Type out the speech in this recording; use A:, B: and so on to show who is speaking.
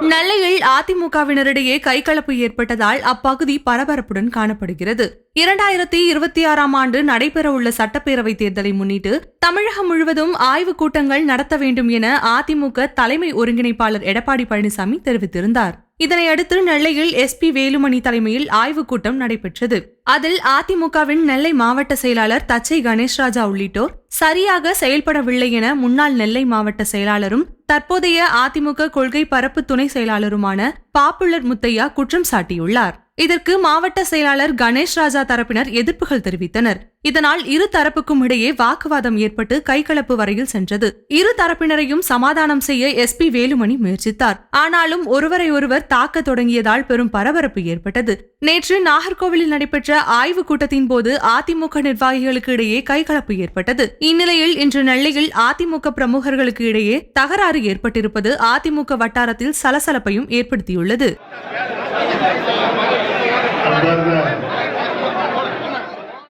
A: நெல்லையில் அதிமுகவினரிடையே கைகலப்பு ஏற்பட்டதால் அப்பகுதி பரபரப்புடன் காணப்படுகிறது. இரண்டாயிரத்தி இருபத்தி ஆறாம் ஆண்டு நடைபெறவுள்ள சட்டப்பேரவைத் தேர்தலை முன்னிட்டு தமிழகம் முழுவதும் ஆய்வுக் கூட்டங்கள் நடத்த வேண்டும் என அதிமுக தலைமை ஒருங்கிணைப்பாளர் எடப்பாடி பழனிசாமி தெரிவித்திருந்தார். இதனையடுத்து நெல்லையில் எஸ்பி வேலுமணி தலைமையில் ஆய்வுக் கூட்டம் நடைபெற்றது. அதில் அதிமுகவின் நெல்லை மாவட்ட செயலாளர் தச்சை கணேஷ்ராஜா உள்ளிட்டோர் சரியாக செயல்படவில்லை என முன்னாள் நெல்லை மாவட்ட செயலாளரும் தற்போதைய அதிமுக கொள்கை பரப்பு துணை செயலாளருமான பாப்புலர் முத்தையா குற்றம் சாட்டியுள்ளார். இதற்கு மாவட்ட செயலாளர் கணேஷ் ராஜா தரப்பினர் எதிர்ப்புகள் தெரிவித்தனர். இதனால் இரு தரப்புக்கும் இடையே வாக்குவாதம் ஏற்பட்டு கைகலப்பு வரையில் சென்றது. இரு தரப்பினரையும் சமாதானம் செய்ய எஸ்பி வேலுமணி முயற்சித்தார். ஆனாலும் ஒருவரை ஒருவர் தாக்க தொடங்கியதால் பெரும் பரபரப்பு ஏற்பட்டது. நேற்று நாகர்கோவிலில் நடைபெற்ற ஆய்வுக் கூட்டத்தின் போது அதிமுக நிர்வாகிகளுக்கு இடையே கைகலப்பு ஏற்பட்டது. இந்நிலையில் இன்று நெல்லையில் அதிமுக பிரமுகர்களுக்கு இடையே தகராறு ஏற்பட்டிருப்பது அதிமுக வட்டாரத்தில் சலசலப்பையும் ஏற்படுத்தியுள்ளது. andar